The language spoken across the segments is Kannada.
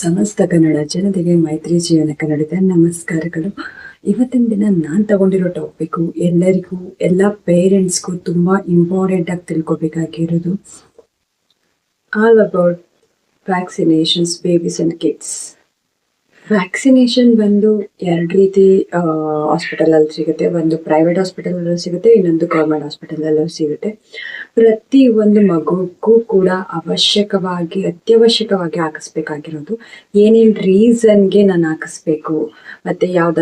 ಸಮಸ್ತ ಕನ್ನಡ ಜನತೆಗೆ ಮೈತ್ರಿ ಜೀವನ ಕನ್ನಡದ ನಮಸ್ಕಾರಗಳು. ಇವತ್ತಿನ ದಿನ ನಾನು ತಗೊಂಡಿರೋ ಟಾಪಿಕ್ಕು ಎಲ್ಲರಿಗೂ, ಎಲ್ಲ ಪೇರೆಂಟ್ಸ್ಗೂ ತುಂಬ ಇಂಪಾರ್ಟೆಂಟ್ ಆಗಿ ತಿಳ್ಕೊಬೇಕಾಗಿರೋದು. All about vaccinations babies and kids vaccination ಬಂದು ಎರಡು ರೀತಿ ಹಾಸ್ಪಿಟಲಲ್ಲಿ ಸಿಗುತ್ತೆ. ಒಂದು ಪ್ರೈವೇಟ್ ಹಾಸ್ಪಿಟಲಲ್ಲೂ ಸಿಗುತ್ತೆ, ಇನ್ನೊಂದು ಗೌರ್ಮೆಂಟ್ ಹಾಸ್ಪಿಟಲಲ್ಲೂ ಸಿಗುತ್ತೆ. ಪ್ರತಿ ಒಂದು ಮಗುಗೂ ಕೂಡ ಅವಶ್ಯಕವಾಗಿ, ಅತ್ಯವಶ್ಯಕವಾಗಿ ಹಾಕಿಸ್ಬೇಕಾಗಿರೋದು. ಏನೇನು ರೀಸನ್ಗೆ ನಾನು ಹಾಕಿಸ್ಬೇಕು? ಮತ್ತು ಯಾವ್ದ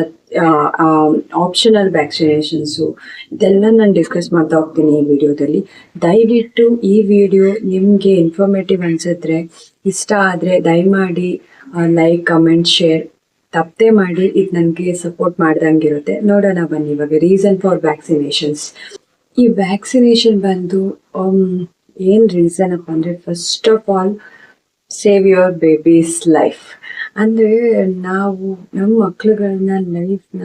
ಆಪ್ಷನಲ್ ವ್ಯಾಕ್ಸಿನೇಷನ್ಸು ಇದೆಲ್ಲ ನಾನು ಡಿಸ್ಕಸ್ ಮಾಡ್ತಾ ಹೋಗ್ತೀನಿ ಈ ವಿಡಿಯೋದಲ್ಲಿ. ದಯವಿಟ್ಟು ಈ ವಿಡಿಯೋ ನಿಮಗೆ ಇನ್ಫಾರ್ಮೇಟಿವ್ ಅನಿಸಿದ್ರೆ, ಇಷ್ಟ ಆದರೆ ದಯಮಾಡಿ ಲೈಕ್ ಕಮೆಂಟ್ ಶೇರ್ ತಪ್ಪದೆ ಮಾಡಿ ಇದು ನನಗೆ ಸಪೋರ್ಟ್ ಮಾಡ್ದಂಗಿರುತ್ತೆ. ನೋಡೋಣ ಬನ್ನಿ ಇವಾಗ ರೀಸನ್ ಫಾರ್ ವ್ಯಾಕ್ಸಿನೇಷನ್ಸ್ ಈ ವ್ಯಾಕ್ಸಿನೇಷನ್ ಬಂದು ಏನು ರೀಸನ್ ಅಪ್ಪ ಅಂದರೆ first of all save your babies life ಅಂದರೆ ನಾವು ನಮ್ಮ ಮಕ್ಕಳುಗಳನ್ನ ಲೈಫ್ನ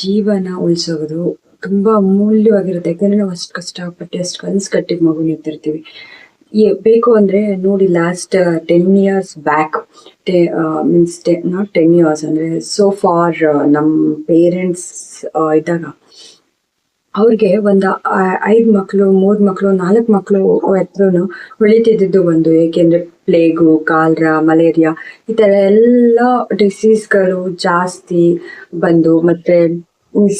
ಜೀವನ ಉಳಿಸೋದು ತುಂಬ ಅಮೂಲ್ಯವಾಗಿರುತ್ತೆ. ಯಾಕಂದರೆ ನಾವು ಅಷ್ಟು ಕಷ್ಟಪಟ್ಟು ಅಷ್ಟು ಕನಸು ಕಟ್ಟಿದ ಮಗು ನಿಂತಿರ್ತೀವಿ. ಬೇಕು ಅಂದ್ರೆ ನೋಡಿ last ten years back means not ten years ಅಂದ್ರೆ ಸೋ ಫಾರ್ ನಮ್ಮ ಪೇರೆಂಟ್ಸ್ ಇದ್ದಾಗ ಅವ್ರಿಗೆ ಒಂದು ಐದು ಮಕ್ಕಳು ಮೂರು ಮಕ್ಕಳು ನಾಲ್ಕು ಮಕ್ಕಳು ಎತ್ತರೂ ಉಳಿತಿದ್ದು ಒಂದು, ಏಕೆಂದ್ರೆ ಪ್ಲೇಗು ಕಾಲ್ರ ಮಲೇರಿಯಾ ಈ ತರ ಎಲ್ಲ ಡಿಸೀಸ್ಗಳು ಜಾಸ್ತಿ ಬಂದು ಮತ್ತೆ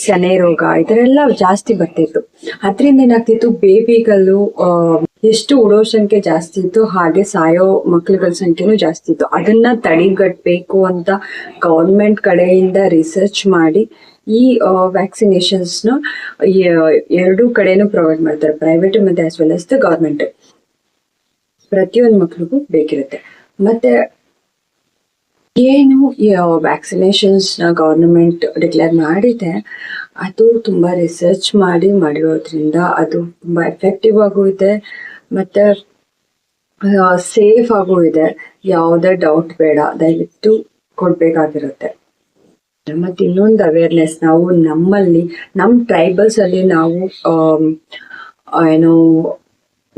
ಸನೆ ರೋಗ ಈ ತರ ಎಲ್ಲ ಜಾಸ್ತಿ ಬರ್ತಿತ್ತು. ಅದರಿಂದ ಏನಾಗ್ತಿತ್ತು ಬೇಬಿಗಳು ಎಷ್ಟು ಉಡೋ ಸಂಖ್ಯೆ ಜಾಸ್ತಿ ಇತ್ತು, ಹಾಗೆ ಸಾಯೋ ಮಕ್ಳುಗಳ ಸಂಖ್ಯೆನೂ ಜಾಸ್ತಿ ಇತ್ತು. ಅದನ್ನ ತಡೆಗಟ್ಟಬೇಕು ಅಂತ ಗೌರ್ಮೆಂಟ್ ಕಡೆಯಿಂದ ರಿಸರ್ಚ್ ಮಾಡಿ, ಈ ವ್ಯಾಕ್ಸಿನೇಷನ್ಸ್ನ ಎರಡೂ ಕಡೆನೂ ಪ್ರೊವೈಡ್ ಮಾಡ್ತಾರೆ ಪ್ರೈವೇಟ್ ಮತ್ತೆ as well as the government ಪ್ರತಿಯೊಂದು ಮಕ್ಳಿಗೂ ಬೇಕಿರುತ್ತೆ. ಮತ್ತೆ, ಏನು ವ್ಯಾಕ್ಸಿನೇಷನ್ಸ್ ಗೌರ್ಮೆಂಟ್ ಡಿಕ್ಲೇರ್ ಮಾಡಿದೆ, ಅದು ತುಂಬ ರಿಸರ್ಚ್ ಮಾಡಿ ಮಾಡಿರೋದ್ರಿಂದ ಅದು ತುಂಬ ಎಫೆಕ್ಟಿವ್ ಆಗೂ ಇದೆ. ಮತ್ತೆ ಸೇಫ್ ಆಗೂ ಇದೆ. ಯಾವುದೇ ಡೌಟ್ ಬೇಡ. ದಯವಿಟ್ಟು ಕೊಡಬೇಕಾಗಿರುತ್ತೆ. ಮತ್ತೆ ಇನ್ನೊಂದು ಅವೇರ್ನೆಸ್ ನಾವು ನಮ್ಮಲ್ಲಿ ನಮ್ಮ ಟ್ರೈಬಲ್ಸ್ ಅಲ್ಲಿ ನಾವು ಏನು,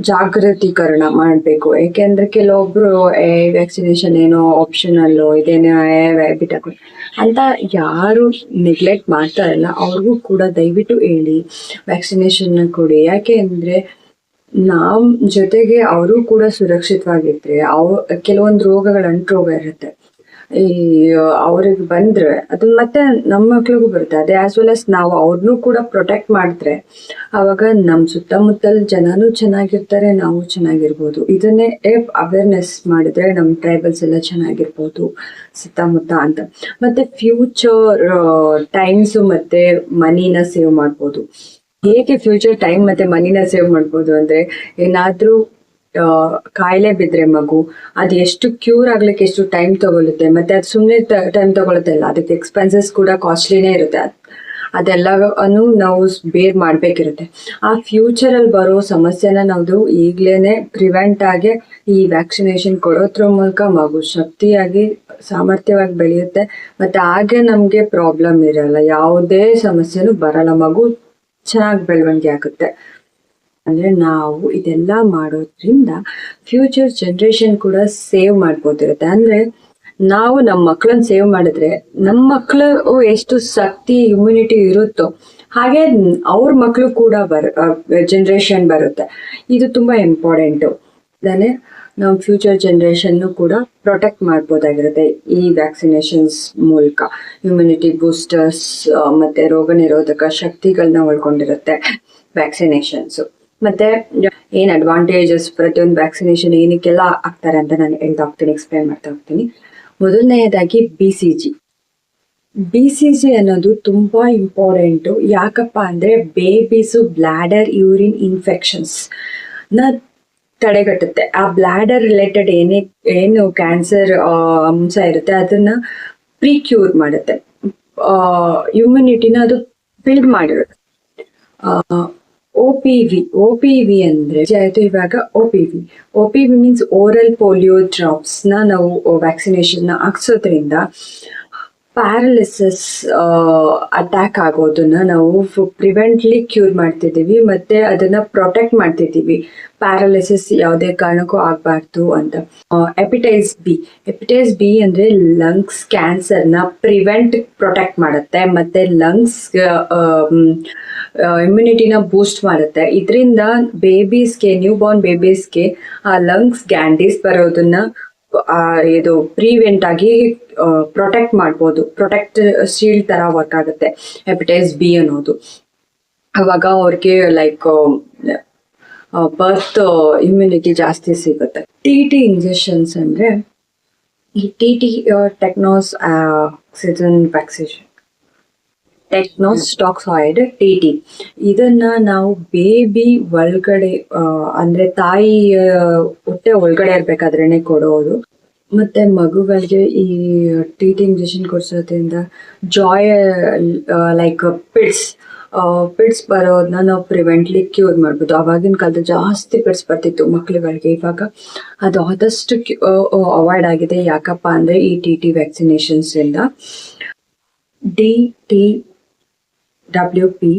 ಜಾಗೃತೀಕರಣ ಮಾಡಬೇಕು. ಯಾಕೆಂದ್ರೆ ಕೆಲವೊಬ್ರು ವ್ಯಾಕ್ಸಿನೇಷನ್ ಏನೋ ಆಪ್ಷನಲ್ಲು ಇದೇನೋ ಬಿಟ್ಟಾಕ ಅಂತ ಯಾರು ನೆಗ್ಲೆಕ್ಟ್ ಮಾಡ್ತಾರಲ್ಲ ಅವ್ರಿಗೂ ಕೂಡ ದಯವಿಟ್ಟು ಹೇಳಿ ವ್ಯಾಕ್ಸಿನೇಷನ್ ಕೊಡಿ. ಯಾಕೆ ಅಂದ್ರೆ ನಾವ್ ಜೊತೆಗೆ ಅವರು ಕೂಡ ಸುರಕ್ಷಿತವಾಗಿದ್ರೆ ಅವ್, ಕೆಲವೊಂದು ರೋಗಗಳ ಅಂಟು ರೋಗ ಇರುತ್ತೆ. ಈ ಅವ್ರಿಗೆ ಬಂದ್ರೆ ಅದು ಮತ್ತೆ ನಮ್ಮ ಮಕ್ಳಿಗೂ ಬರುತ್ತೆ. ಅದೇ ಆಸ್ ವೆಲ್ ಅಸ್ ನಾವು ಅವ್ರನ್ನೂ ಕೂಡ ಪ್ರೊಟೆಕ್ಟ್ ಮಾಡಿದ್ರೆ ಅವಾಗ ನಮ್ಮ ಸುತ್ತಮುತ್ತಲ ಜನನೂ ಚೆನ್ನಾಗಿರ್ತಾರೆ, ನಾವು ಚೆನ್ನಾಗಿರ್ಬೋದು. ಇದನ್ನೇ ಅವೇರ್ನೆಸ್ ಮಾಡಿದ್ರೆ ನಮ್ಮ ಟ್ರೈಬಲ್ಸ್ ಎಲ್ಲ ಚೆನ್ನಾಗಿರ್ಬೋದು, ಸುತ್ತಮುತ್ತ ಅಂತ. ಮತ್ತೆ ಫ್ಯೂಚರ್ ಟೈಮ್ಸು ಮತ್ತೆ ಮನಿನ ಸೇವ್ ಮಾಡ್ಬೋದು. ಹೇಗೆ ಫ್ಯೂಚರ್ ಟೈಮ್ ಮತ್ತೆ ಮನಿನ ಸೇವ್ ಮಾಡ್ಬೋದು ಅಂದ್ರೆ ಏನಾದ್ರೂ ಕಾಯಿಲೆ ಬಿದ್ರೆ ಮಗು, ಅದು ಎಷ್ಟು ಕ್ಯೂರ್ ಆಗ್ಲಿಕ್ಕೆ ಎಷ್ಟು ಟೈಮ್ ತಗೊಳುತ್ತೆ, ಮತ್ತೆ ಅದು ಸುಮ್ಮನೆ ಟೈಮ್ ತಗೊಳುತ್ತೆ ಅಲ್ಲ ಅದಕ್ಕೆ ಎಕ್ಸ್ಪೆನ್ಸಸ್ ಕೂಡ ಕಾಸ್ಟ್ಲಿನೇ ಇರುತ್ತೆ. ಅದ್- ಅದೆಲ್ಲವನ್ನು ನಾವು ಬೇರ್ ಮಾಡ್ಬೇಕಿರುತ್ತೆ. ಆ ಫ್ಯೂಚರ್ ಅಲ್ಲಿ ಬರೋ ಸಮಸ್ಯೆನ ನಾವು ಈಗ್ಲೇನೆ ಪ್ರಿವೆಂಟ್ ಆಗಿ ಈ ವ್ಯಾಕ್ಸಿನೇಷನ್ ಕೊಡೋದ್ರ ಮೂಲಕ ಮಗು ಶಕ್ತಿಯಾಗಿ, ಸಾಮರ್ಥ್ಯವಾಗಿ ಬೆಳೆಯುತ್ತೆ. ಮತ್ತೆ ಹಾಗೆ ನಮ್ಗೆ ಪ್ರಾಬ್ಲಮ್ ಇರಲ್ಲ. ಯಾವುದೇ ಸಮಸ್ಯೆನೂ ಬರಲ್ಲ. ಮಗು ಚೆನ್ನಾಗಿ ಬೆಳವಣಿಗೆ ಆಗುತ್ತೆ. ಅಂದ್ರೆ ನಾವು ಇದೆಲ್ಲ ಮಾಡೋದ್ರಿಂದ ಫ್ಯೂಚರ್ ಜನ್ರೇಷನ್ ಕೂಡ ಸೇವ್ ಮಾಡ್ಬೋದಿರುತ್ತೆ. ಅಂದ್ರೆ ನಾವು ನಮ್ಮ ಮಕ್ಕಳನ್ನ ಸೇವ್ ಮಾಡಿದ್ರೆ ನಮ್ಮ ಮಕ್ಕಳು ಎಷ್ಟು ಶಕ್ತಿ ಇಮ್ಯುನಿಟಿ ಇರುತ್ತೋ ಹಾಗೆ ಅವ್ರ ಮಕ್ಕಳು ಕೂಡ ಬರ ಜನ್ರೇಷನ್ ಬರುತ್ತೆ. ಇದು ತುಂಬಾ ಇಂಪಾರ್ಟೆಂಟು ಅದೇ ನಮ್ಮ ಫ್ಯೂಚರ್ ಜನ್ರೇಷನ್ನು ಕೂಡ ಪ್ರೊಟೆಕ್ಟ್ ಮಾಡ್ಬೋದಾಗಿರುತ್ತೆ ಈ ವ್ಯಾಕ್ಸಿನೇಷನ್ಸ್ ಮೂಲಕ. ಇಮ್ಯುನಿಟಿ ಬೂಸ್ಟರ್ಸ್ ಮತ್ತೆ ರೋಗ ನಿರೋಧಕ ಶಕ್ತಿಗಳನ್ನ ಒಳ್ಕೊಂಡಿರುತ್ತೆ ವ್ಯಾಕ್ಸಿನೇಷನ್ಸು ಮತ್ತೆ ಏನ್ ಅಡ್ವಾಂಟೇಜಸ್ ಪ್ರತಿಯೊಂದು ವ್ಯಾಕ್ಸಿನೇಷನ್ ಏನಕ್ಕೆಲ್ಲ ಆಗ್ತಾರೆ ಅಂತ ನಾನು ಹೇಳ್ತಾ ಹೋಗ್ತೀನಿ ಎಕ್ಸ್ಪ್ಲೈನ್ ಮಾಡ್ತಾ ಹೋಗ್ತೀನಿ. ಮೊದಲನೆಯದಾಗಿ B C G B C G ಅನ್ನೋದು ತುಂಬಾ ಇಂಪಾರ್ಟೆಂಟ್ ಯಾಕಪ್ಪ ಅಂದ್ರೆ ಬೇಬೀಸು ಬ್ಲ್ಯಾಡರ್ ಯೂರಿನ್ ಇನ್ಫೆಕ್ಷನ್ಸ್ನ ತಡೆಗಟ್ಟುತ್ತೆ. ಆ ಬ್ಲ್ಯಾಡರ್ ರಿಲೇಟೆಡ್ ಏನೇ, ಏನು ಕ್ಯಾನ್ಸರ್ ಅಂಶ ಇರುತ್ತೆ, ಅದನ್ನ ಪ್ರಿಕ್ಯೂರ್ ಮಾಡುತ್ತೆ. ಇಮ್ಯುನಿಟಿನ ಅದು build ಮಾಡಿರುತ್ತೆ. O P V O P V ಅಂದ್ರೆ ಆಯ್ತು ಇವಾಗ O P V O P V means oral polio ಡ್ರಾಪ್ಸ್ನ ನಾವು ವ್ಯಾಕ್ಸಿನೇಷನ್ನ ಹಾಕ್ಸೋದ್ರಿಂದ ಪ್ಯಾರಲಿಸಿಸ್ ಅಟ್ಯಾಕ್ ಆಗೋದನ್ನ ನಾವು ಪ್ರಿವೆಂಟ್ಲಿ ಕ್ಯೂರ್ ಮಾಡ್ತಿದ್ದೀವಿ, ಮತ್ತೆ ಅದನ್ನ ಪ್ರೊಟೆಕ್ಟ್ ಮಾಡ್ತಿದ್ದೀವಿ. ಪ್ಯಾರಲಿಸಿಸ್ ಯಾವುದೇ ಕಾರಣಕ್ಕೂ ಆಗಬಾರ್ದು ಅಂತ. ಎಪಿಟೈಸ್ ಬಿ ಎಪಿಟೈಸ್ ಬಿ ಅಂದ್ರೆ ಲಂಗ್ಸ್ ಕ್ಯಾನ್ಸರ್ನ ಪ್ರಿವೆಂಟ್ ಪ್ರೊಟೆಕ್ಟ್ ಮಾಡುತ್ತೆ, ಮತ್ತೆ ಲಂಗ್ಸ್ ಇಮ್ಯುನಿಟಿನ ಬೂಸ್ಟ್ ಮಾಡುತ್ತೆ. ಇದರಿಂದ ಬೇಬೀಸ್ಗೆ ನ್ಯೂ ಬಾರ್ನ್ ಬೇಬೀಸ್ಗೆ ಆ ಲಂಗ್ಸ್ ಗ್ಯಾಂಡೀಸ್ ಬರೋದನ್ನ ಇದು ಪ್ರಿವೆಂಟ್ ಆಗಿ ಪ್ರೊಟೆಕ್ಟ್ ಮಾಡ್ಬೋದು. ಪ್ರೊಟೆಕ್ಟ್ ಶೀಲ್ಡ್ ತರ ವರ್ಕ್ ಆಗುತ್ತೆ. ಹೆಪಟೈಸ್ ಬಿ ಅನ್ನೋದು. ಅವಾಗ ಅವ್ರಿಗೆ ಲೈಕ್ ಬರ್ತ್ ಇಮ್ಯುನಿಟಿ ಜಾಸ್ತಿ ಸಿಗುತ್ತೆ. ಟಿ ಟಿ ಇಂಜೆಕ್ಷನ್ಸ್ ಅಂದ್ರೆ ಈ T T tetanus oxygen vaccination tetanus toxoid T T ಇದನ್ನ ನಾವು ಬೇಬಿ ಒಳಗಡೆ ಅಂದ್ರೆ ತಾಯಿ ಆ, ಹೊಟ್ಟೆ ಒಳಗಡೆ ಇರ್ಬೇಕಾದ್ರೇನೆ ಕೊಡೋದು. ಮತ್ತೆ ಮಗುಗಳಿಗೆ ಈ ಟಿ ಟಿ ಇಂಜೆಕ್ಷನ್ ಕೊಡ್ಸೋದ್ರಿಂದ ಜಾಯ್ ಲೈಕ್ ಪಿಟ್ಸ್ ಪಿಟ್ಸ್ ಬರೋದನ್ನ ನಾವು ಪ್ರಿವೆಂಟ್ಲಿ ಕ್ಯೂರ್ ಮಾಡ್ಬೋದು. ಅವಾಗಿನ ಕಾಲದ ಜಾಸ್ತಿ ಪಿಟ್ಸ್ ಬರ್ತಿತ್ತು ಮಕ್ಳುಗಳಿಗೆ. ಇವಾಗ ಅದು ಆದಷ್ಟು ಅವಾಯ್ಡ್ ಆಗಿದೆ. ಯಾಕಪ್ಪ ಅಂದ್ರೆ ಈ ಟಿ ಟಿ ವ್ಯಾಕ್ಸಿನೇಷನ್ಸ್ ಇಂದ. D T W P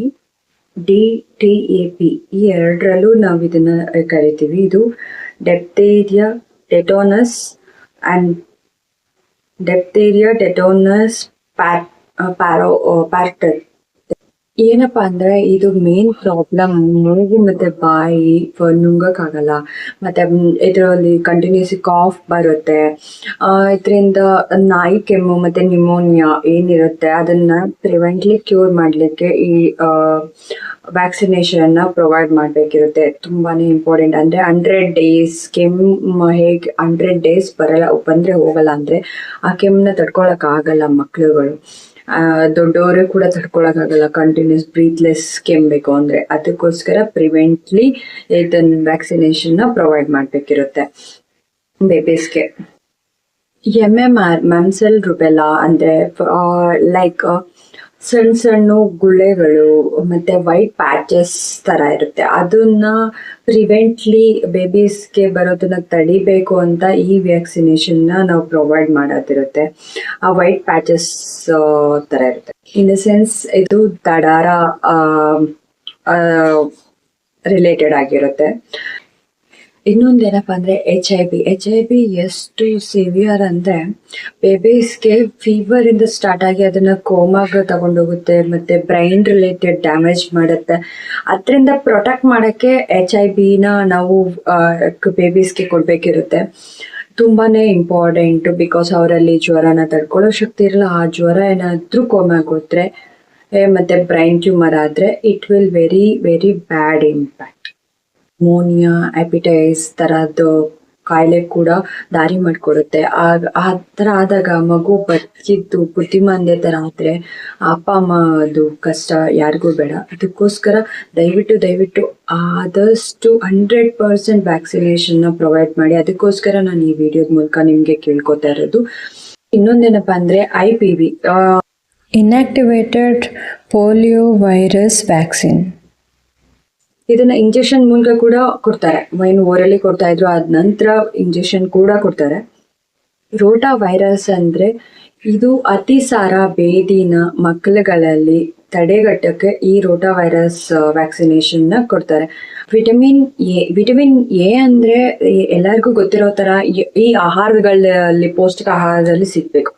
D T A P ಈ ಎರಡರಲ್ಲೂ ನಾವು ಇದನ್ನ ಕರಿತೀವಿ. ಇದು ಡೆಪ್ತೇರಿಯಾ ಟೆಟೋನಸ್ ಅಂಡ್ ಡೆಪ್ತೇರಿಯಾ ಟೆಟೋನಸ್ ಪ್ಯಾಟ್ ಪ್ಯಾರೋ ಪ್ಯಾರಟರ್ ಏನಪ್ಪಾ ಅಂದ್ರೆ ಇದು ಮೇನ್ ಪ್ರಾಬ್ಲಮ್ ಮೂಗು ಮತ್ತೆ ಬಾಯಿ ನುಂಗಕ್ಕಾಗಲ್ಲ. ಮತ್ತೆ ಇದರಲ್ಲಿ ಕಂಟಿನ್ಯೂಸ್ ಕಾಫ್ ಬರುತ್ತೆ. ಇದರಿಂದ ನಾಯಿ ಕೆಮ್ಮು ಮತ್ತೆ ನಿಮೋನಿಯಾ ಏನಿರುತ್ತೆ, ಅದನ್ನ ಪ್ರಿವೆಂಟ್ಲಿ ಕ್ಯೂರ್ ಮಾಡ್ಲಿಕ್ಕೆ ಈ ವ್ಯಾಕ್ಸಿನೇಷನ್ ಅನ್ನ ಪ್ರೊವೈಡ್ ಮಾಡ್ಬೇಕಿರುತ್ತೆ. ತುಂಬಾನೇ ಇಂಪಾರ್ಟೆಂಟ್ ಅಂದ್ರೆ ಹಂಡ್ರೆಡ್ ಡೇಸ್ ಕೆಮ್ಮು ಹೇಗೆ ಹಂಡ್ರೆಡ್ ಡೇಸ್ ಬರಲ್ಲ, ಬಂದ್ರೆ ಹೋಗಲ್ಲ ಅಂದ್ರೆ ಆ ಕೆಮ್ಮನ್ನ ತಡ್ಕೊಳಕ್ ಆಗಲ್ಲ ಮಕ್ಳುಗಳು. ದೊಡ್ಡವರು ಕೂಡ ತಡ್ಕೊಳಕ್ಕಾಗಲ್ಲ ಕಂಟಿನ್ಯೂಸ್ ಬ್ರೀತ್ಲೆಸ್ ಕೆಮ್ಮಬೇಕು ಅಂದ್ರೆ. ಅದಕ್ಕೋಸ್ಕರ ಪ್ರಿವೆಂಟ್ಲಿ ಇದನ್ನ ವ್ಯಾಕ್ಸಿನೇಷನ್ನ ಪ್ರೊವೈಡ್ ಮಾಡ್ಬೇಕಿರುತ್ತೆ. ಬೇಬೀಸ್ಗೆ. M M R measles rubella ಅಂದ್ರೆ ಲೈಕ್ ಸಣ್ಣ ಸಣ್ಣ ಗುಳ್ಳೆಗಳು, ಮತ್ತೆ ವೈಟ್ ಪ್ಯಾಚಸ್ ತರ ಇರುತ್ತೆ. ಅದನ್ನ ಪ್ರಿವೆಂಟ್ಲಿ ಬೇಬೀಸ್ಗೆ ಬರೋದನ್ನ ತಡಿಬೇಕು ಅಂತ ಈ ವ್ಯಾಕ್ಸಿನೇಷನ್ನ ನಾವು ಪ್ರೊವೈಡ್ ಮಾಡೋದಿರುತ್ತೆ ಆ ವೈಟ್ ಪ್ಯಾಚಸ್ ತರ ಇರುತ್ತೆ. ಇನ್ ದ ಸೆನ್ಸ್ ಇದು ದಡಾರ ರಿಲೇಟೆಡ್ ಆಗಿರುತ್ತೆ. ಇನ್ನೊಂದೇನಪ್ಪ ಅಂದ್ರೆ H I B H I B ಎಷ್ಟು ಸಿವಿಯರ್ ಅಂದ್ರೆ ಬೇಬೀಸ್ಗೆ ಫೀವರ್ ಇಂದ ಸ್ಟಾರ್ಟ್ ಆಗಿ ಅದನ್ನ ಕೋಮಾಗ ತಗೊಂಡೋಗುತ್ತೆ ಮತ್ತೆ ಬ್ರೈನ್ ರಿಲೇಟೆಡ್ ಡ್ಯಾಮೇಜ್ ಮಾಡುತ್ತೆ. ಅದರಿಂದ ಪ್ರೊಟೆಕ್ಟ್ ಮಾಡಕ್ಕೆ ಎಚ್ ಐ ಬಿನ ನಾವು ಬೇಬೀಸ್ಗೆ ಕೊಡ್ಬೇಕಿರುತ್ತೆ. ತುಂಬಾನೇ ಇಂಪಾರ್ಟೆಂಟ್ ಬಿಕಾಸ್ ಅವರಲ್ಲಿ ಜ್ವರನ ತಡ್ಕೊಳ್ಳೋ ಶಕ್ತಿ ಇರಲ್ಲ. ಆ ಜ್ವರ ಏನಾದ್ರೂ ಕೋಮಾಗೋದ್ರೆ ಮತ್ತೆ ಬ್ರೈನ್ ಟ್ಯೂಮರ್ ಆದ್ರೆ it will very very bad impact pneumonia hepatitis ಥರದ್ದು ಕಾಯಿಲೆ ಕೂಡ ದಾರಿ ಮಾಡಿಕೊಡುತ್ತೆ. ಆಗ ಆ ಥರ ಆದಾಗ ಮಗು ಬದುಕಿದ್ದು ಬುದ್ಧಿಮಾಂದ್ಯ ಥರ ಆದರೆ ಅಪ್ಪ, ಅಮ್ಮ ಅದು ಕಷ್ಟ, ಯಾರಿಗೂ ಬೇಡ. ಅದಕ್ಕೋಸ್ಕರ ದಯವಿಟ್ಟು ದಯವಿಟ್ಟು ಆದಷ್ಟು ಹಂಡ್ರೆಡ್ ಪರ್ಸೆಂಟ್ ವ್ಯಾಕ್ಸಿನೇಷನ್ನ ಪ್ರೊವೈಡ್ ಮಾಡಿ. ಅದಕ್ಕೋಸ್ಕರ ನಾನು ಈ ವಿಡಿಯೋದ ಮೂಲಕ ನಿಮಗೆ ಕೇಳ್ಕೊತಾ ಇರೋದು. ಇನ್ನೊಂದೇನಪ್ಪ ಅಂದರೆ I P V inactivated polio virus vaccine. ಇದನ್ನ ಇಂಜೆಕ್ಷನ್ ಮೂಲಕ ಕೂಡ ಕೊಡ್ತಾರೆ. ಏನು ಓರಲ್ಲಿ ಕೊಡ್ತಾ ಇದ್ರು, ಅದ ನಂತರ ಇಂಜೆಕ್ಷನ್ ಕೂಡ ಕೊಡ್ತಾರೆ. ರೋಟಾ ವೈರಸ್ ಅಂದ್ರೆ ಇದು ಅತಿಸಾರ ಬೇದಿನ ಮಕ್ಕಳುಗಳಲ್ಲಿ ತಡೆಗಟ್ಟಕ್ಕೆ ಈ ರೋಟಾ ವೈರಸ್ ವ್ಯಾಕ್ಸಿನೇಷನ್ನ ಕೊಡ್ತಾರೆ. ವಿಟಮಿನ್ ಎ ವಿಟಮಿನ್ ಎ ಅಂದ್ರೆ ಎಲ್ಲರಿಗೂ ಗೊತ್ತಿರೋ ತರ ಈ ಆಹಾರಗಳಲ್ಲಿ, ಪೌಷ್ಟಿಕ ಆಹಾರದಲ್ಲಿ ಸಿಗ್ಬೇಕು.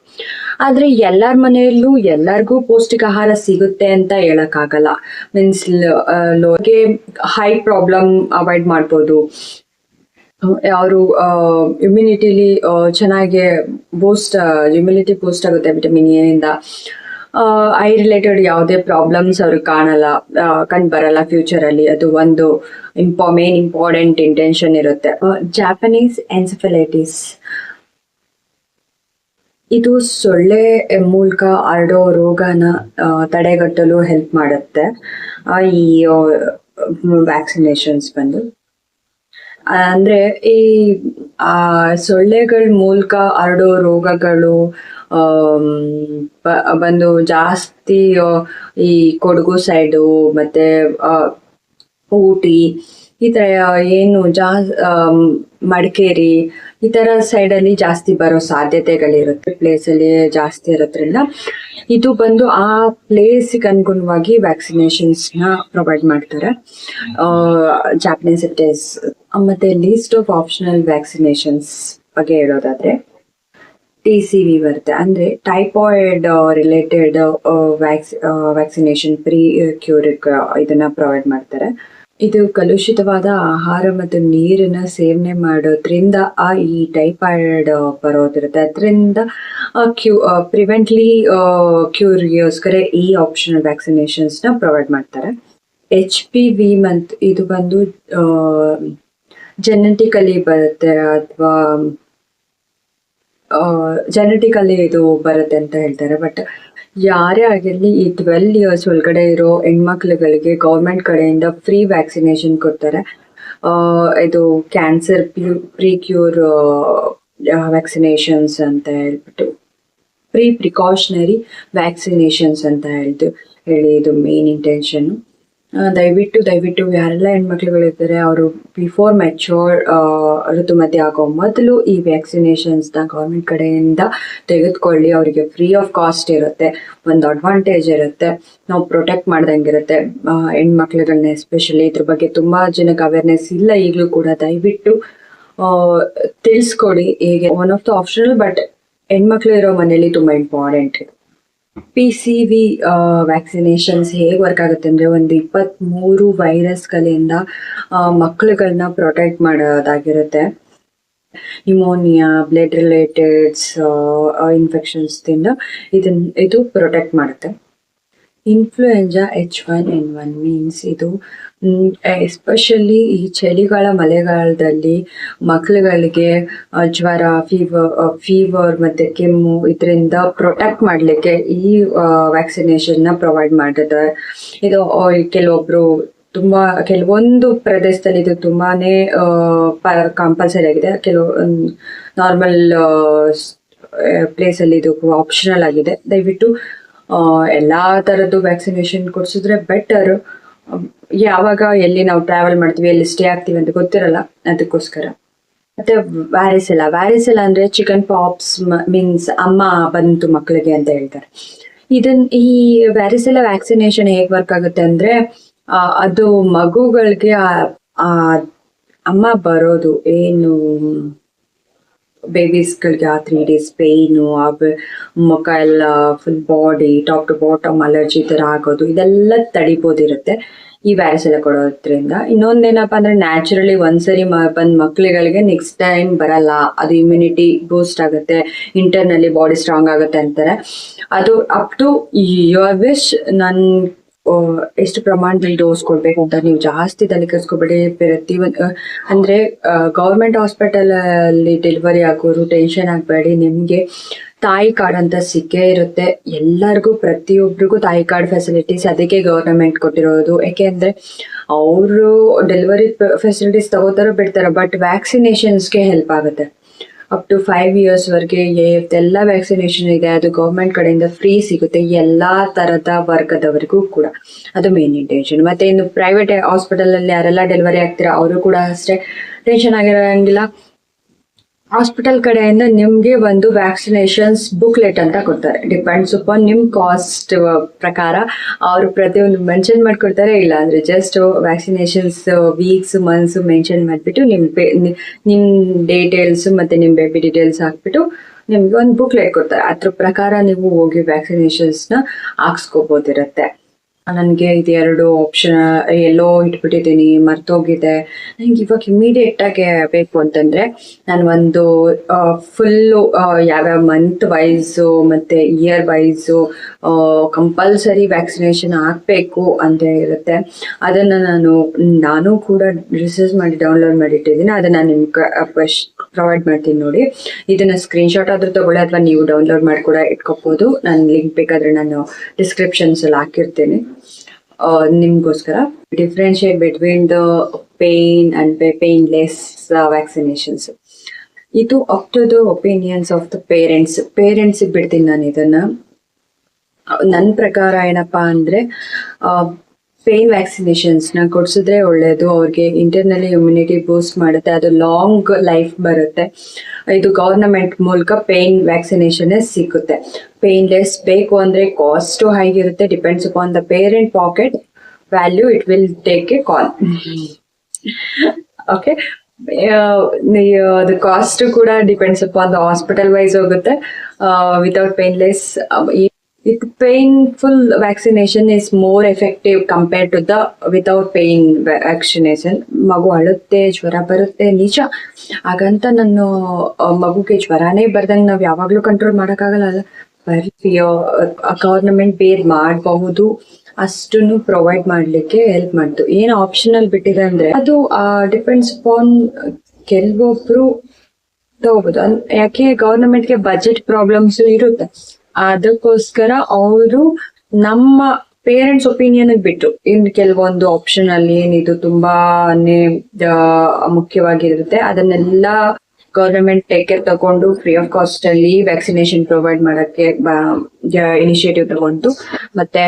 ಆದ್ರೆ ಎಲ್ಲರ ಮನೆಯಲ್ಲೂ ಎಲ್ಲರಿಗೂ ಪೌಷ್ಟಿಕ ಆಹಾರ ಸಿಗುತ್ತೆ ಅಂತ ಹೇಳೋಕ್ಕಾಗಲ್ಲ. ಮೀನ್ಸ್ ಲೋಗೆ ಹೈ ಪ್ರಾಬ್ಲಮ್ ಅವಾಯ್ಡ್ ಮಾಡ್ಬೋದು. ಅವರು ಇಮ್ಯುನಿಟಿಲಿ ಚೆನ್ನಾಗಿ ಬೂಸ್ಟ್ ಇಮ್ಯುನಿಟಿ ಬೂಸ್ಟ್ ಆಗುತ್ತೆ ವಿಟಮಿನ್ ಎ ಇಂದ. ಐ ರಿಲೇಟೆಡ್ ಯಾವುದೇ ಪ್ರಾಬ್ಲಮ್ಸ್ ಅವ್ರಿಗೆ ಕಾಣಲ್ಲ. ಕಂಡು ಬರಲ್ಲ ಫ್ಯೂಚರ್ ಅಲ್ಲಿ. ಅದು ಒಂದು ಇಂಪಾ ಮೇನ್ ಇಂಪಾರ್ಟೆಂಟ್ ಇಂಟೆನ್ಷನ್ ಇರುತ್ತೆ. ಜಾಪನೀಸ್ ಎನ್ಸಫಲೈಟಿಸ್ ಇದು ಸೊಳ್ಳೆ ಮೂಲಕ ಹರಡೋ ರೋಗನ ತಡೆಗಟ್ಟಲು ಹೆಲ್ಪ್ ಮಾಡುತ್ತೆ. ಈ ವ್ಯಾಕ್ಸಿನೇಷನ್ಸ್ ಬಂದು. ಅಂದ್ರೆ ಈ, ಆ, ಸೊಳ್ಳೆಗಳ ಮೂಲಕ ಹರಡೋ ರೋಗಗಳು, ಆ ಬಂದು ಜಾಸ್ತಿ ಈ ಕೊಡಗು ಸೈಡು ಮತ್ತೆ ಊಟಿ, ಈ ತರ ಏನು ಜಾ ಮಡಿಕೇರಿ ಈ ಸೈಡ್ ಅಲ್ಲಿ ಜಾಸ್ತಿ ಬರೋ ಸಾಧ್ಯತೆಗಳಿರುತ್ತೆ. ಪ್ಲೇಸ್ ಅಲ್ಲಿ ಜಾಸ್ತಿ ಇರೋದ್ರಿಂದ ಇದು ಬಂದು ಆ ಪ್ಲೇಸ್ಗೆ ಅನುಗುಣವಾಗಿ ವ್ಯಾಕ್ಸಿನೇಷನ್ಸ್ನ ಪ್ರೊವೈಡ್ ಮಾಡ್ತಾರೆ. ಜಾಪನೀಸ್ ಟೆಸ್ ಮತ್ತೆ ಲೀಸ್ಟ್ ಆಫ್ ಆಪ್ಷನಲ್ ವ್ಯಾಕ್ಸಿನೇಷನ್ಸ್ ಬಗ್ಗೆ ಹೇಳೋದಾದ್ರೆ ಟಿ ಸಿ ವಿ ಬರುತ್ತೆ. ಅಂದ್ರೆ ಟೈಫಾಯ್ಡ್ ರಿಲೇಟೆಡ್ ವ್ಯಾಕ್ಸ್ ವ್ಯಾಕ್ಸಿನೇಷನ್ ಪ್ರೀ ಕ್ಯೂರಿಕ್ ಇದನ್ನ ಪ್ರೊವೈಡ್ ಮಾಡ್ತಾರೆ. ಇದು ಕಲುಷಿತವಾದ ಆಹಾರ ಮತ್ತು ನೀರನ್ನ ಸೇವನೆ ಮಾಡೋದ್ರಿಂದ ಆ ಈ ಟೈಫಾಯ್ಡ್ ಬರೋದಿರುತ್ತೆ ಅದರಿಂದ ಕ್ಯೂ ಪ್ರಿವೆಂಟ್ಲಿ ಕ್ಯೂರಿಗೋಸ್ಕರ ಈ ಆಪ್ಷನಲ್ ವ್ಯಾಕ್ಸಿನೇಷನ್ಸ್ನ ಪ್ರೊವೈಡ್ ಮಾಡ್ತಾರೆ. ಎಚ್ ಪಿ ವಿ ಮಂತ್ ಇದು ಬಂದು ಜೆನೆಟಿಕಲಿ ಬರುತ್ತೆ ಅಥವಾ ಜೆನೆಟಿಕಲಿ ಇದು ಬರುತ್ತೆ ಅಂತ ಹೇಳ್ತಾರೆ. ಬಟ್ ಯಾರೇ ಆಗಿರಲಿ, ಈ ಟ್ವೆಲ್ ಇಯರ್ಸ್ ಒಳಗಡೆ ಇರೋ ಹೆಣ್ಮಕ್ಳುಗಳಿಗೆ ಗೌರ್ಮೆಂಟ್ ಕಡೆಯಿಂದ ಫ್ರೀ ವ್ಯಾಕ್ಸಿನೇಷನ್ ಕೊಡ್ತಾರೆ. ಇದು ಕ್ಯಾನ್ಸರ್ ಪ್ರೀ ಕ್ಯೂರ್ ವ್ಯಾಕ್ಸಿನೇಷನ್ಸ್ ಅಂತ ಹೇಳ್ಬಿಟ್ಟು ಪ್ರೀ ಪ್ರಿಕಾಷನರಿ ವ್ಯಾಕ್ಸಿನೇಷನ್ಸ್ ಅಂತ ಹೇಳ್ದು, ಹೇಳಿ ಇದು ಮೇನ್ ಇಂಟೆನ್ಷನ್ ದಯವಿಟ್ಟು ದಯವಿಟ್ಟು ಯಾರೆಲ್ಲ ಹೆಣ್ಮಕ್ಳುಗಳಿದ್ದಾರೆ ಅವರು ಬಿಫೋರ್ ಮೆಚೂರ್ ಋತುಮತಿ ಆಗೋ ಮೊದಲು ಈ ವ್ಯಾಕ್ಸಿನೇಷನ್ಸ್ನ ಗೌರ್ಮೆಂಟ್ ಕಡೆಯಿಂದ ತೆಗೆದುಕೊಳ್ಳಿ. ಅವರಿಗೆ ಫ್ರೀ ಆಫ್ ಕಾಸ್ಟ್ ಇರುತ್ತೆ, ಒಂದು ಅಡ್ವಾಂಟೇಜ್ ಇರುತ್ತೆ, ನಾವು ಪ್ರೊಟೆಕ್ಟ್ ಮಾಡ್ದಂಗೆ ಇರುತ್ತೆ ಹೆಣ್ಮಕ್ಳುಗಳನ್ನ ಎಸ್ಪೆಷಲಿ ಇದ್ರ ಬಗ್ಗೆ ತುಂಬಾ ಜನಕ್ಕೆ ಅವೇರ್ನೆಸ್ ಇಲ್ಲ, ಈಗಲೂ ಕೂಡ ದಯವಿಟ್ಟು ತಿಳಿಸ್ಕೊಡಿ. ಹೇಗೆ one of the optional but ಹೆಣ್ಮಕ್ಳು ಇರೋ ಮನೇಲಿ ತುಂಬಾ important P C V vaccinations ಹೇಗೆ ವರ್ಕ್ ಆಗುತ್ತೆ ಅಂದರೆ ಒಂದು ಇಪ್ಪತ್ತ್ಮೂರು ವೈರಸ್ಗಳಿಂದ ಮಕ್ಕಳುಗಳನ್ನ ಪ್ರೊಟೆಕ್ಟ್ ಮಾಡೋದಾಗಿರುತ್ತೆ. ನ್ಯೂಮೋನಿಯಾ ಬ್ಲಡ್ ರಿಲೇಟೆಡ್ಸ್ ಇನ್ಫೆಕ್ಷನ್ಸ್ದಿಂದ ಇದನ್ನ ಇದು ಪ್ರೊಟೆಕ್ಟ್ ಮಾಡುತ್ತೆ. Influenza H one N one means ಇದು ಎಸ್ಪೆಷಲಿ ಈ ಚಳಿಗಾಲ ಮಳೆಗಾಲದಲ್ಲಿ ಮಕ್ಕಳುಗಳಿಗೆ ಜ್ವರ ಫೀವರ್ ಫೀವರ್ ಮತ್ತೆ ಕೆಮ್ಮು ಇದರಿಂದ ಪ್ರೊಟೆಕ್ಟ್ ಮಾಡಲಿಕ್ಕೆ ಈ ವ್ಯಾಕ್ಸಿನೇಷನ್ನ ಪ್ರೊವೈಡ್ ಮಾಡಿದ್ದಾರೆ ಇದು ಕೆಲವೊಬ್ಬರು ತುಂಬ ತುಂಬಾ, ಕೆಲವೊಂದು ಪ್ರದೇಶದಲ್ಲಿ ಇದು ತುಂಬಾನೇ ಕಂಪಲ್ಸರಿ ಆಗಿದೆ. ಕೆಲವು ನಾರ್ಮಲ್ ಪ್ಲೇಸಲ್ಲಿ ಇದು ಆಪ್ಷನಲ್ ಆಗಿದೆ. ದಯವಿಟ್ಟು ಎಲ್ಲ ಥರದ್ದು ವ್ಯಾಕ್ಸಿನೇಷನ್ ಕೊಡಿಸಿದ್ರೆ ಬೆಟರ್ ಯಾವಾಗ, ಎಲ್ಲಿ ನಾವು ಟ್ರಾವೆಲ್ ಮಾಡ್ತೀವಿ, ಎಲ್ಲಿ ಸ್ಟೇ ಆಗ್ತೀವಿ ಅಂತ ಗೊತ್ತಿರಲ್ಲ, ಅದಕ್ಕೋಸ್ಕರ. ಮತ್ತೆ ವ್ಯಾರಿಸೆಲ್ಲ ವ್ಯಾರಿಸೆಲ್ಲ ಅಂದ್ರೆ ಚಿಕನ್ ಪಾಪ್ಸ್ ಮೀನ್ಸ್ ಅಮ್ಮ ಬಂತು ಮಕ್ಕಳಿಗೆ ಅಂತ ಹೇಳ್ತಾರೆ. ಇದನ್, ಈ ವ್ಯಾರಿಸೆಲ್ಲ ವ್ಯಾಕ್ಸಿನೇಷನ್ ಹೇಗ್ ವರ್ಕ್ ಆಗುತ್ತೆ ಅಂದ್ರೆ ಅದು ಮಗುಗಳಿಗೆ ಅಮ್ಮ ಬರೋದು ಏನು ಬೇಬೀಸ್ಗಳಿಗೆ ಆ ತ್ರೀ ಡೇಸ್ ಪೇಯ್ನು ಆ ಮುಖ ಎಲ್ಲ full body top to bottom allergy ಥರ ಆಗೋದು ಇದೆಲ್ಲ ತಡಿಬೋದಿರುತ್ತೆ ಈ ವ್ಯಾಕ್ಸ್ ಎಲ್ಲ ಕೊಡೋದ್ರಿಂದ. ಇನ್ನೊಂದೇನಪ್ಪ ಅಂದ್ರೆ ನ್ಯಾಚುರಲಿ ಒಂದ್ಸರಿ ಮ ಬಂದ್ ಮಕ್ಳುಗಳಿಗೆ ನೆಕ್ಸ್ಟ್ ಟೈಮ್ ಬರಲ್ಲ ಅದು ಇಮ್ಯುನಿಟಿ ಬೂಸ್ಟ್ ಆಗುತ್ತೆ ಇಂಟರ್ನಲ್ಲಿ ಬಾಡಿ ಸ್ಟ್ರಾಂಗ್ ಆಗುತ್ತೆ ಅಂತಾರೆ. ಅದು ಅಪ್ ಟು ಯುವರ್ ವಿಶ್ ನನ್ ಆ, ಎಷ್ಟು ಪ್ರಮಾಣದಲ್ಲಿ ಡೋಸ್ ಕೊಡ್ಬೇಕು ಅಂತ ನೀವು ಜಾಸ್ತಿ ತಲೆ ಪ್ರತಿ ಒಂದು ಅಂದ್ರೆ ಗೌರ್ಮೆಂಟ್ ಹಾಸ್ಪಿಟಲ್ ಅಲ್ಲಿ ಡೆಲಿವರಿ ಆಗೋರು ಟೆನ್ಷನ್ ಆಗಬೇಡಿ. ನಿಮ್ಗೆ ತಾಯಿ ಕಾರ್ಡ್ ಅಂತ ಸಿಕ್ಕೇ ಇರುತ್ತೆ. ಎಲ್ಲರಿಗೂ ಪ್ರತಿಯೊಬ್ಬರಿಗೂ ತಾಯಿ ಕಾರ್ಡ್ ಫೆಸಿಲಿಟೀಸ್ ಅದಕ್ಕೆ ಗವರ್ನಮೆಂಟ್ ಕೊಟ್ಟಿರೋದು. ಯಾಕೆಂದ್ರೆ ಅವರು ಡೆಲಿವರಿ ಫೆಸಿಲಿಟೀಸ್ ತಗೋತಾರೋ ಬಿಡ್ತಾರೋ ಬಟ್ ವ್ಯಾಕ್ಸಿನೇಷನ್ಸ್ಗೆ ಹೆಲ್ಪ್ ಆಗುತ್ತೆ. ಅಪ್ ಟು ಫೈವ್ ಇಯರ್ಸ್ ವರೆಗೆ ಎಲ್ಲ ವ್ಯಾಕ್ಸಿನೇಷನ್ ಇದೆ. ಅದು ಗೌರ್ಮೆಂಟ್ ಕಡೆಯಿಂದ ಫ್ರೀ ಸಿಗುತ್ತೆ ಎಲ್ಲ ತರದ ವರ್ಗದವರಿಗೂ ಕೂಡ. ಅದು ಮೇನ್ ಇಂಟೆನ್ಷನ್ ಮತ್ತೆ ಇನ್ನು ಪ್ರೈವೇಟ್ ಹಾಸ್ಪಿಟಲ್ ಅಲ್ಲಿ ಯಾರೆಲ್ಲ ಡೆಲಿವರಿ ಆಗ್ತೀರಾ, ಅವರು ಕೂಡ ಅಷ್ಟೇ. ಟೆನ್ಷನ್ ಆಗಿರೋಂಗಿಲ್ಲ. ಹಾಸ್ಪಿಟಲ್ ಕಡೆಯಿಂದ ನಿಮ್ಗೆ ಒಂದು ವ್ಯಾಕ್ಸಿನೇಷನ್ಸ್ ಬುಕ್ಲೆಟ್ ಅಂತ ಕೊಡ್ತಾರೆ. ಡಿಪೆಂಡ್ಸ್ ಉಪಾನ್ ನಿಮ್ ಕಾಸ್ಟ್ ಪ್ರಕಾರ. ಅವರು ಪ್ರತಿಯೊಂದು ಮೆನ್ಷನ್ ಮಾಡ್ಕೊಡ್ತಾರೆ ಇಲ್ಲ ಅಂದ್ರೆ just vaccinations weeks months mention ಮಾಡ್ಬಿಟ್ಟು ನಿಮ್ ಪೇ ನಿ- ನಿಮ್ ಡೀಟೇಲ್ಸ್ ಮತ್ತೆ ನಿಮ್ ಬೇಬಿ ಡೀಟೇಲ್ಸ್ ಹಾಕ್ಬಿಟ್ಟು ನಿಮ್ಗೆ ಒಂದು ಬುಕ್ಲೆಟ್ ಕೊಡ್ತಾರೆ. ಅದ್ರ ಪ್ರಕಾರ ನೀವು ಹೋಗಿ ವ್ಯಾಕ್ಸಿನೇಷನ್ಸ್ನ ಹಾಕ್ಸ್ಕೋಬೋದಿರತ್ತೆ. ನನಗೆ ಇದು ಎರಡು ಆಪ್ಷನ್ ಎಲ್ಲೋ ಇಟ್ಬಿಟ್ಟಿದ್ದೀನಿ, ಮರ್ತೋಗಿದೆ. ನನಗೆ ಇವಾಗ ಆಗಿ ಬೇಕು ಅಂತಂದ್ರೆ ನಾನು ಒಂದು ಫುಲ್ಲು ಯಾವ್ಯಾವ ಮಂತ್ ವೈಸು ಮತ್ತೆ ಇಯರ್ ವೈಸು ಕಂಪಲ್ಸರಿ ವ್ಯಾಕ್ಸಿನೇಷನ್ ಹಾಕ್ಬೇಕು ಅಂತ ಇರುತ್ತೆ. ಅದನ್ನ ನಾನು ನಾನು ಕೂಡ ರಿಸರ್ಚ್ ಮಾಡಿ ಡೌನ್ಲೋಡ್ ಮಾಡಿಟ್ಟಿದ್ದೀನಿ. ಅದನ್ನ ನಿಮ್ಗೆ ಪ್ರೊವೈಡ್ ಮಾಡ್ತೀನಿ ನೋಡಿ. ಇದನ್ನ ಸ್ಕ್ರೀನ್ಶಾಟ್ ಆದ್ರೂ ತಗೊಳ್ಳಿ ಅಥವಾ ನೀವು ಡೌನ್ಲೋಡ್ ಮಾಡಿ ಕೂಡ ಇಟ್ಕೋಬಹುದು ನಾನು ಲಿಂಕ್ ಬೇಕಾದ್ರೆ ನಾನು ಡಿಸ್ಕ್ರಿಪ್ಷನ್ಸ್ ಅಲ್ಲಿ ಹಾಕಿರ್ತೀನಿ. ನಿಮ್ಗೋಸ್ಕರ differentiate between the pain and painless vaccinations ಇದು up to the opinions of the parents parents ಬಿಡ್ತೀನಿ ನಾನು ಇದನ್ನ. ನನ್ನ ಪ್ರಕಾರ ಏನಪ್ಪಾ ಅಂದ್ರೆ ಪೇನ್ನ ಕೊಡ್ಸಿದ್ರೆ ಒಳ್ಳೇದು. ಅವ್ರಿಗೆ ಇಂಟರ್ನಲಿ ಇಮ್ಯುನಿಟಿ ಬೂಸ್ಟ್ ಮಾಡುತ್ತೆ. ಅದು ಲಾಂಗ್ ಲೈಫ್ ಬರುತ್ತೆ. ಇದು ಗವರ್ನಮೆಂಟ್ ಮೂಲಕ ಪೇನ್ ವ್ಯಾಕ್ಸಿನೇಷನ್ ಸಿಕ್ಕುತ್ತೆ. ಪೇನ್ಲೆಸ್ ಬೇಕು ಅಂದ್ರೆ cost ಹೈಗಿರುತ್ತೆ depends upon the parent pocket value it will take a call okay ಅದು ಕಾಸ್ಟ್ ಕೂಡ depends upon the hospital wise ಹೋಗುತ್ತೆ. Without painless it painful vaccination is more effective compare to the without pain vaccination ಮಗು ಅಳುತ್ತೆ, ಜ್ವರ ಬರುತ್ತೆ, ನಿಜ. ಹಾಗಂತ ನಾನು ಮಗುಗೆ ಜ್ವರನೇ ಬರ್ದಂಗೆ ನಾವು ಯಾವಾಗಲೂ ಕಂಟ್ರೋಲ್ ಮಾಡೋಕ್ಕಾಗಲ್ಲ ಬರ್ತೀಯೋ ಬರ್ರಿ ಗವರ್ನಮೆಂಟ್ ಬೇರ್ ಮಾಡಬಹುದು. ಅಷ್ಟನ್ನು ಪ್ರೊವೈಡ್ ಮಾಡ್ಲಿಕ್ಕೆ ಹೆಲ್ಪ್ ಮಾಡ್ತು. ಏನು ಆಪ್ಷನಲ್ ಬಿಟ್ಟಿದೆ ಅಂದ್ರೆ, ಅದು ಡಿಪೆಂಡ್ಸ್ ಅಪಾನ್ ಕೆಲವೊಬ್ರು ತಗೋಬೋದು. ಯಾಕೆ ಗವರ್ನಮೆಂಟ್ಗೆ ಬಜೆಟ್ ಪ್ರಾಬ್ಲಮ್ಸ್ ಇರುತ್ತೆ. ಅದಕ್ಕೋಸ್ಕರ ಅವರು ನಮ್ಮ ಪೇರೆಂಟ್ಸ್ ಒಪಿನಿಯನ್ ಬಿಟ್ಟು ಇನ್ ಕೆಲವೊಂದು ಆಪ್ಷನ್ ಅಲ್ಲಿ ಏನಿದು ತುಂಬಾನೇ ಮುಖ್ಯವಾಗಿರುತ್ತೆ. ಅದನ್ನೆಲ್ಲ ಗವರ್ನಮೆಂಟ್ ಟೇಕ್ ಕೇರ್ ತಗೊಂಡು ಫ್ರೀ ಆಫ್ ಕಾಸ್ಟ್ ಅಲ್ಲಿ ವ್ಯಾಕ್ಸಿನೇಷನ್ ಪ್ರೊವೈಡ್ ಮಾಡಕ್ಕೆ ಇನಿಷಿಯೇಟಿವ್ ತಗೊಂಡು ಮತ್ತೆ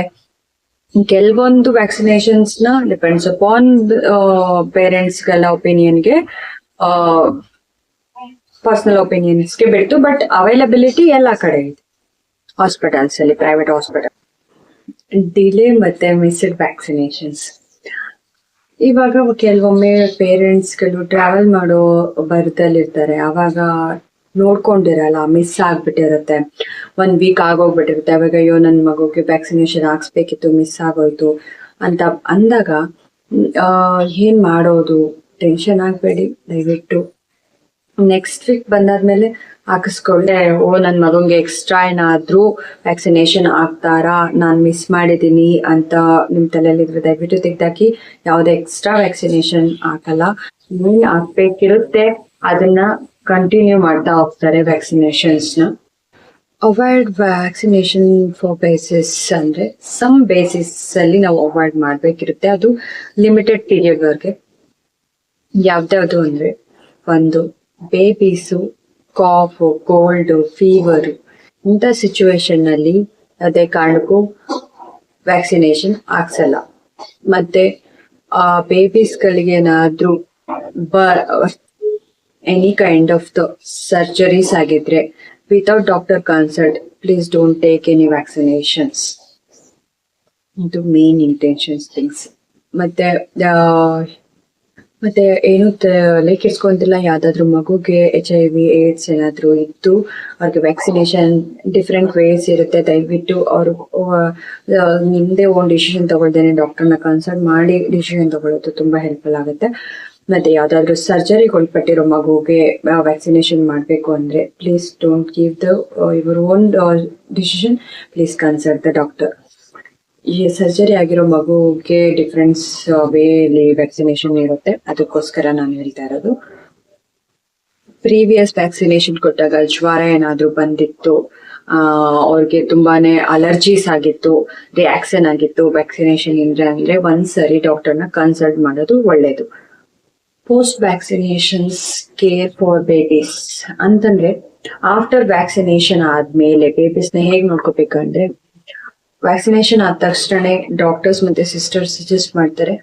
ಕೆಲವೊಂದು ವ್ಯಾಕ್ಸಿನೇಷನ್ಸ್ನ ಡಿಪೆಂಡ್ಸ್ ಅಪಾನ್ ಪೇರೆಂಟ್ಸ್ಗಳ ಒಪಿನಿಯನ್ಗೆ ಪರ್ಸನಲ್ ಒಪಿನಿಯನ್ಸ್ಗೆ ಬಿಡ್ತು. ಬಟ್ ಅವೈಲಬಿಲಿಟಿ ಎಲ್ಲ ಕಡೆ ಇದೆ. ಹಾಸ್ಪಿಟಲ್ಸ್ ಅಲ್ಲಿ ಪ್ರೈವೇಟ್ ಹಾಸ್ಪಿಟಲ್ ಡಿಲೇ ಮತ್ತೆ ಮಿಸ್ಡ್ ವ್ಯಾಕ್ಸಿನೇಷನ್ಸ್ ಇವಾಗ ಕೆಲವೊಮ್ಮೆ ಪೇರೆಂಟ್ಸ್ಗಳು ಟ್ರಾವೆಲ್ ಮಾಡೋ ಬರದಲ್ಲಿರ್ತಾರೆ ಅವಾಗ ನೋಡ್ಕೊಂಡಿರಲ್ಲ ಮಿಸ್ ಆಗ್ಬಿಟ್ಟಿರುತ್ತೆ. ಒಂದ್ ವೀಕ್ ಆಗೋಗ್ಬಿಟ್ಟಿರುತ್ತೆ. ಅವಾಗ ಅಯ್ಯೋ ನನ್ನ ಮಗುಗೆ ವ್ಯಾಕ್ಸಿನೇಷನ್ ಹಾಕ್ಸ್ಬೇಕಿತ್ತು ಮಿಸ್ ಆಗೋಯ್ತು ಅಂತ ಅಂದಾಗ ಏನ್ ಮಾಡೋದು? ಟೆನ್ಷನ್ ಆಗ್ಬೇಡಿ, ದಯವಿಟ್ಟು. ನೆಕ್ಸ್ಟ್ ವೀಕ್ ಬಂದಾದ್ಮೇಲೆ ಹಾಕಿಸ್ಕೊಳ್ಳೆ. ಓ ನನ್ನ ಮಗಂಗೆ ಎಕ್ಸ್ಟ್ರಾ ಏನಾದರೂ ವ್ಯಾಕ್ಸಿನೇಷನ್ ಆಗ್ತಾರಾ? ನಾನು ಮಿಸ್ ಮಾಡಿದ್ದೀನಿ ಅಂತ ನಿಮ್ ತಲೆಯಲ್ಲಿದ್ರೆ ದಯವಿಟ್ಟು ತೆಗ್ದಾಕಿ ಯಾವುದೇ ಎಕ್ಸ್ಟ್ರಾ ವ್ಯಾಕ್ಸಿನೇಷನ್ ಹಾಕಲ್ಲ. ಏನ್ ಹಾಕ್ಬೇಕಿರುತ್ತೆ ಅದನ್ನ ಕಂಟಿನ್ಯೂ ಮಾಡ್ತಾ ಹೋಗ್ತಾರೆ ವ್ಯಾಕ್ಸಿನೇಷನ್ಸ್ನ ಅವಾಯ್ಡ್ ವ್ಯಾಕ್ಸಿನೇಷನ್ ಫಾರ್ ಬೇಸಿಸ್ ಅಂದರೆ ಸಮ್ ಬೇಸಿಸ್ ಅಲ್ಲಿ ನಾವು ಅವಾಯ್ಡ್ ಮಾಡಬೇಕಿರುತ್ತೆ. ಅದು ಲಿಮಿಟೆಡ್ ಪೀರಿಯಡ್ ವರ್ಗೆ ಅಂದರೆ ಅಂದ್ರೆ ಒಂದು ಬೇಬೀಸು, ಕಾಫು, ಕೋಲ್ಡ್, ಫೀವರ್ ಇಂಥ ಸಿಚುವೇಶನ್ನಲ್ಲಿ ಅದೇ ಕಾರಣಕ್ಕೂ ವ್ಯಾಕ್ಸಿನೇಷನ್ ಹಾಕ್ಸಲ್ಲ ಮತ್ತೆ ಆ ಬೇಬೀಸ್ಗಳಿಗೆ ಏನಾದರೂ ಬ any kind of the surgeries ಆಗಿದ್ರೆ without doctor consult please don't take any vaccinations ಇದು ಮೇನ್ ಇಂಟೆನ್ಷನ್ಸ್ ಥಿಂಗ್ಸ್ ಮತ್ತೆ ಮತ್ತೆ ಏನು ಲೈಕ್ ಕೆಡ್ಸ್ಕೊಂತಿಲ್ಲ ಯಾವ್ದಾದ್ರು ಮಗುಗೆ ಎಚ್ ಐ ವಿ ಏಡ್ಸ್ ಏನಾದ್ರು ಇತ್ತು ಅವ್ರಿಗೆ ವ್ಯಾಕ್ಸಿನೇಷನ್ ಡಿಫ್ರೆಂಟ್ ವೇಸ್ ಇರುತ್ತೆ. ದಯವಿಟ್ಟು ಅವರು ನಿಮ್ಮದೇ ಓನ್ ಡಿಸಿಷನ್ ತಗೊಳ್ದೇನೆ ಡಾಕ್ಟರ್ನ ಕನ್ಸಲ್ಟ್ ಮಾಡಿ ಡಿಸಿಷನ್ ತಗೊಳ್ಳೋದು ತುಂಬಾ ಹೆಲ್ಪ್ಫುಲ್ ಆಗುತ್ತೆ. ಮತ್ತೆ ಯಾವ್ದಾದ್ರು ಸರ್ಜರಿಗೆ ಒಳಪಟ್ಟಿರೋ ಮಗುಗೆ ವ್ಯಾಕ್ಸಿನೇಷನ್ ಮಾಡಬೇಕು ಅಂದ್ರೆ please don't give the your own decision please consult the doctor ಈ ಸರ್ಜರಿ ಆಗಿರೋ ಮಗುಗೆ ಡಿಫ್ರೆನ್ಸ್ ವೇಲಿ ವ್ಯಾಕ್ಸಿನೇಷನ್ ಇರುತ್ತೆ. ಅದಕ್ಕೋಸ್ಕರ ನಾನು ಹೇಳ್ತಾ ಇರೋದು. ಪ್ರೀವಿಯಸ್ ವ್ಯಾಕ್ಸಿನೇಷನ್ ಕೊಟ್ಟಾಗ ಜ್ವರ ಏನಾದ್ರೂ ಬಂದಿತ್ತು ಅವ್ರಿಗೆ ತುಂಬಾನೇ ಅಲರ್ಜೀಸ್ ಆಗಿತ್ತು ರಿಯಾಕ್ಷನ್ ಆಗಿತ್ತು ವ್ಯಾಕ್ಸಿನೇಷನ್ ಇಂದ್ರೆ ಅಂದ್ರೆ ಒಂದ್ಸರಿ ಡಾಕ್ಟರ್ನ ಕನ್ಸಲ್ಟ್ ಮಾಡೋದು ಒಳ್ಳೇದು. Post vaccinations care for babies ಅಂತಂದ್ರೆ ಆಫ್ಟರ್ ವ್ಯಾಕ್ಸಿನೇಷನ್ ಆದ್ಮೇಲೆ ಬೇಬೀಸ್ನ ಹೇಗ್ ನೋಡ್ಕೋಬೇಕಂದ್ರೆ ವ್ಯಾಕ್ಸಿನೇಷನ್ ಆದ ತಕ್ಷಣ ಡಾಕ್ಟರ್ಸ್ ಮತ್ತೆ ಸಿಸ್ಟರ್ಸ್ ಸಜೆಸ್ಟ್ ಮಾಡ್ತಾರೆ.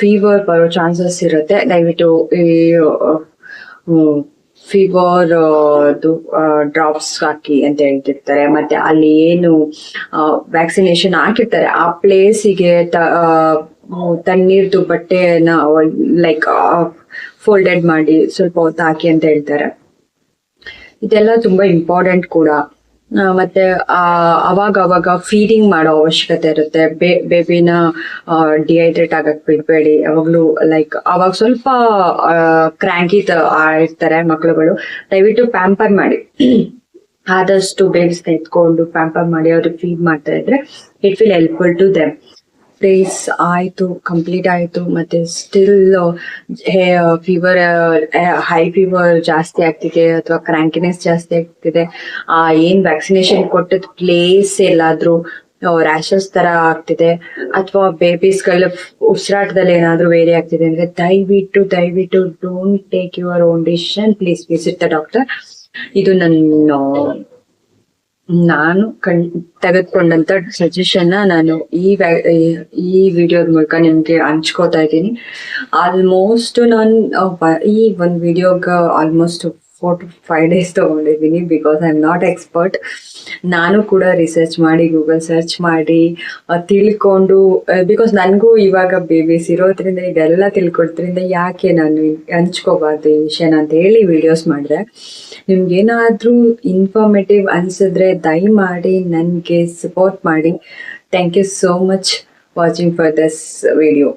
ಫೀವರ್ ಬರೋ ಚಾನ್ಸಸ್ ಇರುತ್ತೆ. ದಯವಿಟ್ಟು ಈ ಫೀವರ್ ಡ್ರಾಪ್ಸ್ ಹಾಕಿ ಅಂತ ಹೇಳ್ತಿರ್ತಾರೆ. ಮತ್ತೆ ಅಲ್ಲಿ ಏನು ವ್ಯಾಕ್ಸಿನೇಷನ್ ಹಾಕಿರ್ತಾರೆ. ಆ ಪ್ಲೇಸಿಗೆ ತಣ್ಣೀರ್ದು ಬಟ್ಟೆನ ಲೈಕ್ ಫೋಲ್ಡೆಡ್ ಮಾಡಿ ಸ್ವಲ್ಪ ಹೊತ್ತು ಹಾಕಿ ಅಂತ ಹೇಳ್ತಾರೆ. ಇದೆಲ್ಲ ತುಂಬಾ ಇಂಪಾರ್ಟೆಂಟ್ ಕೂಡ. ಮತ್ತೆ ಅವಾಗ ಅವಾಗ ಫೀಡಿಂಗ್ ಮಾಡೋ ಅವಶ್ಯಕತೆ ಇರುತ್ತೆ. ಬೇಬಿನ ಡಿಹೈಡ್ರೇಟ್ ಆಗಕ್ ಬಿಡ್ಬೇಡಿ. ಯಾವಾಗ್ಲೂ ಲೈಕ್ ಅವಾಗ ಸ್ವಲ್ಪ ಕ್ರ್ಯಾಂಕಿ ಇರ್ತಾರೆ ಮಕ್ಳುಗಳು. ದಯವಿಟ್ಟು ಪ್ಯಾಂಪರ್ ಮಾಡಿ. ಆದಷ್ಟು ಬೇಗ ಎತ್ಕೊಂಡು ಪ್ಯಾಂಪರ್ ಮಾಡಿ, ಅವ್ರಿಗೆ ಫೀಡ್ ಮಾಡ್ತಾ ಇದ್ರೆ it will helpful to them place ಆಯಿತು ಕಂಪ್ಲೀಟ್ ಆಯಿತು, ಮತ್ತೆ ಸ್ಟಿಲ್ ಫೀವರ್ ಹೈ ಫೀವರ್ ಜಾಸ್ತಿ ಆಗ್ತಿದೆ ಅಥವಾ ಕ್ರ್ಯಾಂಕಿನೆಸ್ ಜಾಸ್ತಿ ಆಗ್ತಿದೆ. ಆ, ಏನ್ ವ್ಯಾಕ್ಸಿನೇಷನ್ ಕೊಟ್ಟದ ಪ್ಲೇಸ್ ಎಲ್ಲಾದ್ರೂ ರ್ಯಾಷಸ್ ತರ ಆಗ್ತಿದೆ ಅಥವಾ ಬೇಬೀಸ್ಗಳ ಉಸಿರಾಟದಲ್ಲಿ ಏನಾದ್ರೂ ವೇರಿ ಆಗ್ತಿದೆ ಅಂದ್ರೆ ದಯವಿಟ್ಟು ದಯವಿಟ್ಟು don't take your own decision please visit the doctor ಇದು ನನ್ನ ನಾನು ಕಣ್, ತೆಗೆದುಕೊಂಡಂತ ಸಜೆಷನ್ ನಾನು ಈ ಈ- ವಿಡಿಯೋದ ಮೂಲಕ ನಿಮ್ಗೆ ಹಂಚ್ಕೋತಾ ಇದ್ದೀನಿ. ಆಲ್ಮೋಸ್ಟ್ ನಾನು ಈ ಒಂದು ವಿಡಿಯೋಗ almost four to five days ತಗೊಂಡಿದ್ದೀನಿ because I am not expert ನಾನು ಕೂಡ ರಿಸರ್ಚ್ ಮಾಡಿ ಗೂಗಲ್ ಸರ್ಚ್ ಮಾಡಿ ತಿಳ್ಕೊಂಡು ಬಿಕಾಸ್ ನನಗೂ ಇವಾಗ ಬೇಬೀಸ್ ಇರೋದ್ರಿಂದ ಇದೆಲ್ಲ ತಿಳ್ಕೊಳ್ದ್ರಿಂದ ಯಾಕೆ ನಾನು ಹಂಚ್ಕೋಬಾರ್ದು ಈ ವಿಷಯನ ಅಂತ ಹೇಳಿ ವಿಡಿಯೋಸ್ ಮಾಡಿದೆ. ನಿಮ್ಗೇನಾದರೂ ಇನ್ಫಾರ್ಮೇಟಿವ್ ಅನಿಸಿದ್ರೆ ದಯಮಾಡಿ ನನಗೆ ಸಪೋರ್ಟ್ ಮಾಡಿ. Thank you so much watching for this video